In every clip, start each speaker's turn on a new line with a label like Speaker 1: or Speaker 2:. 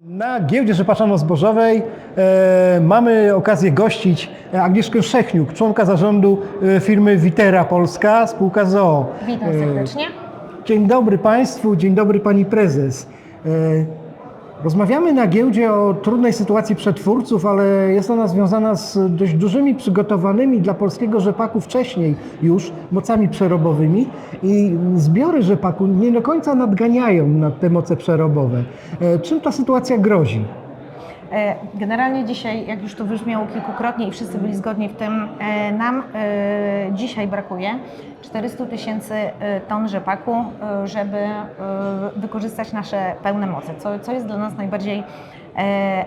Speaker 1: Na giełdzie Rzepaszano-Zbożowej e, mamy okazję gościć Agnieszkę Szechniuk, członka zarządu e, firmy Witera Polska, spółka ZOO.
Speaker 2: Witam
Speaker 1: E,
Speaker 2: serdecznie.
Speaker 1: Dzień dobry Państwu, dzień dobry Pani Prezes. E, Rozmawiamy na giełdzie o trudnej sytuacji przetwórców, ale jest ona związana z dość dużymi przygotowanymi dla polskiego rzepaku wcześniej już mocami przerobowymi i zbiory rzepaku nie do końca nadganiają nad te moce przerobowe. E, Czym ta sytuacja grozi?
Speaker 2: E, Generalnie dzisiaj, jak już tu wybrzmiało kilkukrotnie i wszyscy byli zgodni w tym, e, nam e, dzisiaj brakuje 400 tysięcy ton rzepaku, żeby wykorzystać nasze pełne moce, co, co jest dla nas najbardziej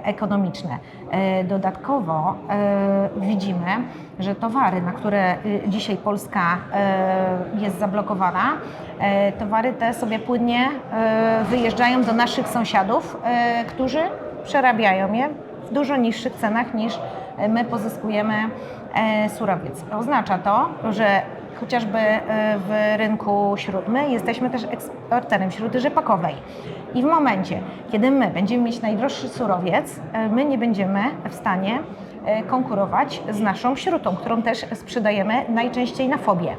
Speaker 2: ekonomiczne. E, Dodatkowo e, widzimy, że towary, na które e, dzisiaj Polska e, jest zablokowana, e, towary te sobie płynnie e, wyjeżdżają do naszych sąsiadów, e, którzy przerabiają je w dużo niższych cenach niż e, my pozyskujemy e, surowiec. Oznacza to, że chociażby e, w rynku śródmy jesteśmy też eksporterem śruty rzepakowej. I w momencie, kiedy my będziemy mieć najdroższy surowiec, e, my nie będziemy w stanie e, konkurować z naszą śrutą, którą też sprzedajemy najczęściej na fobie.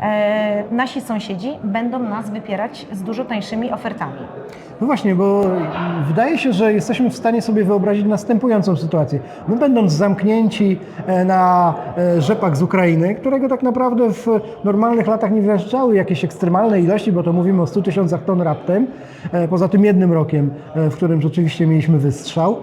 Speaker 2: E, Nasi sąsiedzi będą nas wypierać z dużo tańszymi ofertami.
Speaker 1: No właśnie, bo wydaje się, że jesteśmy w stanie sobie wyobrazić następującą sytuację. My będąc zamknięci e, na e, rzepak z Ukrainy, którego tak naprawdę w normalnych latach nie wjeżdżały jakieś ekstremalne ilości, bo to mówimy o 100 tysiącach ton raptem, poza tym jednym rokiem, w którym rzeczywiście mieliśmy wystrzał.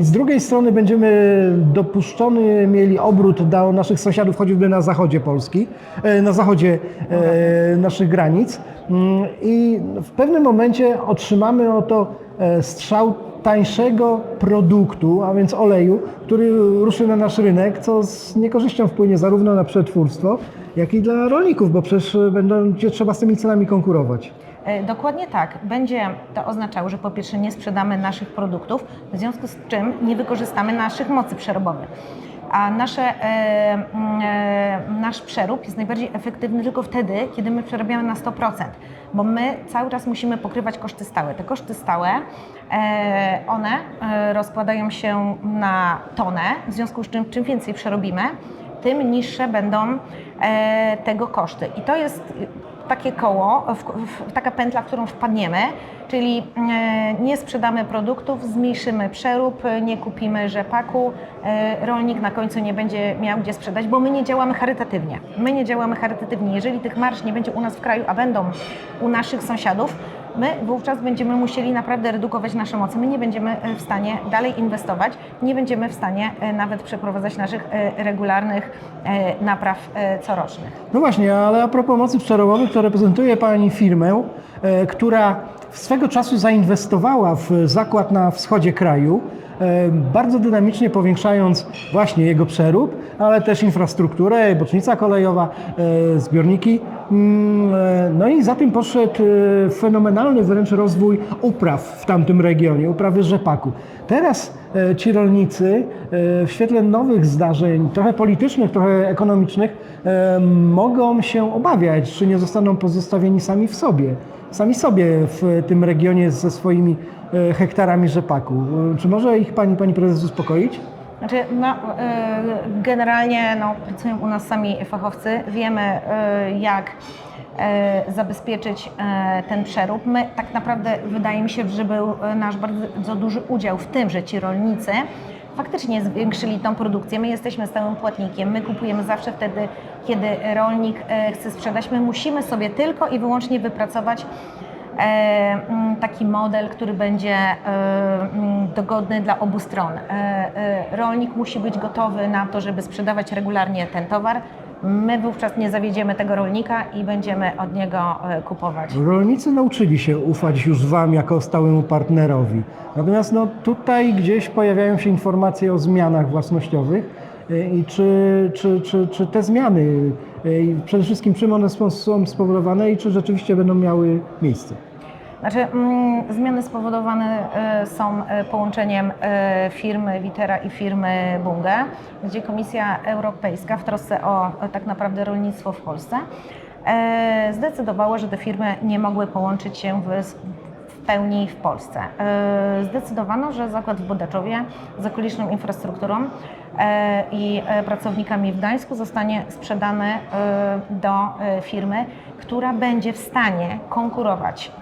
Speaker 1: I z drugiej strony będziemy dopuszczony mieli obrót do naszych sąsiadów, choćby na zachodzie Polski, e, na zachodzie e, naszych granic. Mm, I w pewnym momencie otrzymamy oto e, strzał tańszego produktu, a więc oleju, który ruszy na nasz rynek, co z niekorzyścią wpłynie zarówno na przetwórstwo, jak i dla rolników, bo przecież będzie trzeba z tymi cenami konkurować.
Speaker 2: E, Dokładnie tak. Będzie to oznaczało, że po pierwsze nie sprzedamy naszych produktów, w związku z czym nie wykorzystamy naszych mocy przerobowych. A nasze, e, mm, e, nasz przerób jest najbardziej efektywny tylko wtedy, kiedy my przerabiamy na 100%, bo my cały czas musimy pokrywać koszty stałe. Te koszty stałe, e, one e, rozkładają się na tonę, w związku z czym czym więcej przerobimy, tym niższe będą e, tego koszty. I to jest takie koło, taka pętla, w którą wpadniemy, czyli e, nie sprzedamy produktów, zmniejszymy przerób, nie kupimy rzepaku, e, rolnik na końcu nie będzie miał gdzie sprzedać, bo my nie działamy charytatywnie. My nie działamy charytatywnie. Jeżeli tych marsz nie będzie u nas w kraju, a będą u naszych sąsiadów, my wówczas będziemy musieli naprawdę redukować nasze moce. My nie będziemy e, w stanie dalej inwestować, nie będziemy w stanie e, nawet przeprowadzać naszych e, regularnych napraw corocznych.
Speaker 1: No właśnie, ale a propos mocy przerobowych, to reprezentuje Pani firmę, która swego czasu zainwestowała w zakład na wschodzie kraju, bardzo dynamicznie powiększając właśnie jego przerób, ale też infrastrukturę, bocznica kolejowa, zbiorniki. Mm, e, No i za tym poszedł e, fenomenalny wręcz rozwój upraw w tamtym regionie, uprawy rzepaku. Teraz e, ci rolnicy w świetle nowych zdarzeń, trochę politycznych, trochę ekonomicznych, mogą się obawiać, czy nie zostaną pozostawieni sami w sobie, sami sobie w tym regionie ze swoimi hektarami rzepaku. Czy może ich pani, pani prezes uspokoić?
Speaker 2: Znaczy, no, e, generalnie no, pracują u nas sami fachowcy, wiemy e, jak e, zabezpieczyć ten przerób. My tak naprawdę wydaje mi się, że był nasz bardzo duży udział w tym, że ci rolnicy faktycznie zwiększyli tą produkcję. My jesteśmy stałym płatnikiem, my kupujemy zawsze wtedy, kiedy rolnik chce sprzedać. My musimy sobie tylko i wyłącznie wypracować taki model, który będzie e, mm, dogodny dla obu stron. E, e, Rolnik musi być gotowy na to, żeby sprzedawać regularnie ten towar. My wówczas nie zawiedziemy tego rolnika i będziemy od niego e, kupować.
Speaker 1: Rolnicy nauczyli się ufać już Wam jako stałemu partnerowi. Natomiast no, tutaj gdzieś pojawiają się informacje o zmianach własnościowych e, i czy, czy, czy, czy te zmiany, i przede wszystkim czym one są- spowodowane i czy rzeczywiście będą miały miejsce.
Speaker 2: Znaczy, mm, zmiany spowodowane e, są połączeniem firmy Witera i firmy Bunge, gdzie Komisja Europejska w trosce o tak naprawdę rolnictwo w Polsce zdecydowała, że te firmy nie mogły połączyć się w pełni w Polsce. E, Zdecydowano, że zakład w Bodaczowie z okoliczną infrastrukturą e, i e, pracownikami w Gdańsku zostanie sprzedany do firmy, która będzie w stanie konkurować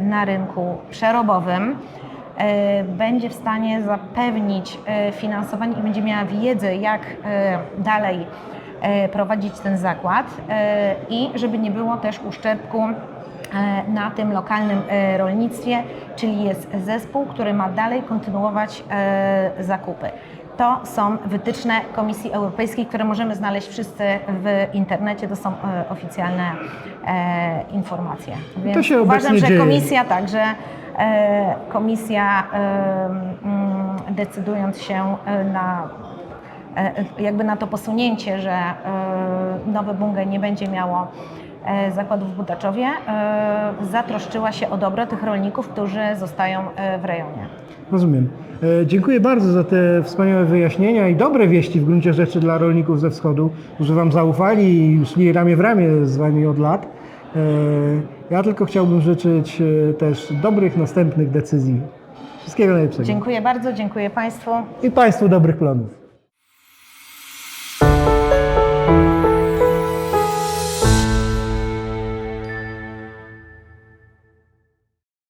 Speaker 2: na rynku przerobowym będzie w stanie zapewnić finansowanie i będzie miała wiedzę, jak dalej prowadzić ten zakład i żeby nie było też uszczerbku na tym lokalnym e, rolnictwie, czyli jest zespół, który ma dalej kontynuować e, zakupy. To są wytyczne Komisji Europejskiej, które możemy znaleźć wszyscy w internecie, to są e, oficjalne e, informacje. Więc
Speaker 1: się
Speaker 2: uważam, że
Speaker 1: dzieje.
Speaker 2: komisja także e, komisja e, mm, decydując się e, na e, jakby na to posunięcie, że e, nowe Bunge nie będzie miało e, zakładów w Budaczowie, e, zatroszczyła się o dobro tych rolników, którzy zostają e, w rejonie.
Speaker 1: Rozumiem. E, Dziękuję bardzo za te wspaniałe wyjaśnienia i dobre wieści w gruncie rzeczy dla rolników ze wschodu, którzy Wam zaufali i już szli ramię w ramię z Wami od lat. E, Ja tylko chciałbym życzyć e, też dobrych następnych decyzji. Wszystkiego najlepszego.
Speaker 2: Dziękuję bardzo, dziękuję Państwu.
Speaker 1: I Państwu dobrych planów.